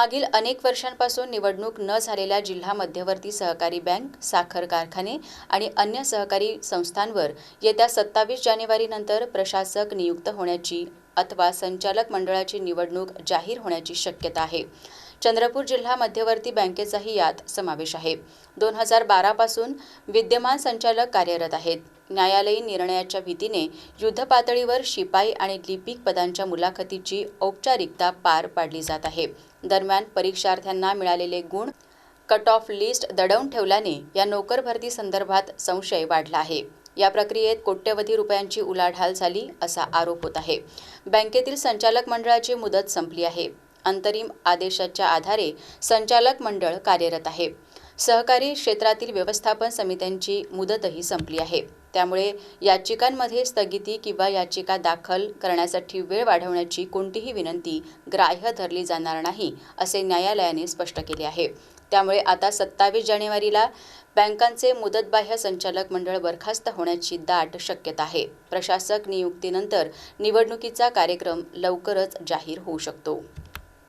मागील अनेक वर्षांपासून निवडणूक न झालेल्या जिल्हा मध्यवर्ती सहकारी बँक साखर कारखाने आणि अन्य सहकारी संस्थांवर येत्या सत्तावीस जानेवारीनंतर प्रशासक नियुक्त होण्याची अथवा संचालक मंडळाची निवडणूक जाहीर होण्याची शक्यता आहे. चंद्रपूर जिल्हा मध्यवर्ती बँकेचाही यात समावेश आहे. दोन हजार बारापासून विद्यमान संचालक कार्यरत आहेत. न्यायालयीन निर्णयाच्या भीतीने युद्धपातळीवर शिपाई आणि लिपिक पदांच्या मुलाखतीची औपचारिकता पार पाडली जात आहे. दरम्यान परीक्षार्थ्यांना मिळालेले गुण कट ऑफ लिस्ट दडवून ठेवल्याने या नोकर भरती संदर्भात संशय वाढला आहे. या प्रक्रियेत कोट्यवधी रुपयांची उलाढाल झाली असा आरोप होत आहे. बँकेतील संचालक मंडळाची मुदत संपली आहे. अंतरिम आदेशाच्या आधारे संचालक मंडळ कार्यरत आहे. सहकारी क्षेत्रातील व्यवस्थापन समित्यांची मुदतही संपली आहे. त्यामुळे याचिकांमध्ये स्थगिती किंवा याचिका दाखल करण्यासाठी वेळ वाढवण्याची कोणतीही विनंती ग्राह्य धरली जाणार नाही असे न्यायालयाने स्पष्ट केले आहे. त्यामुळे आता सत्तावीस जानेवारीला बँकांचे मुदतबाह्य संचालक मंडळ बरखास्त होण्याची दाट शक्यता आहे. प्रशासक नियुक्तीनंतर निवडणुकीचा कार्यक्रम लवकरच जाहीर होऊ शकतो.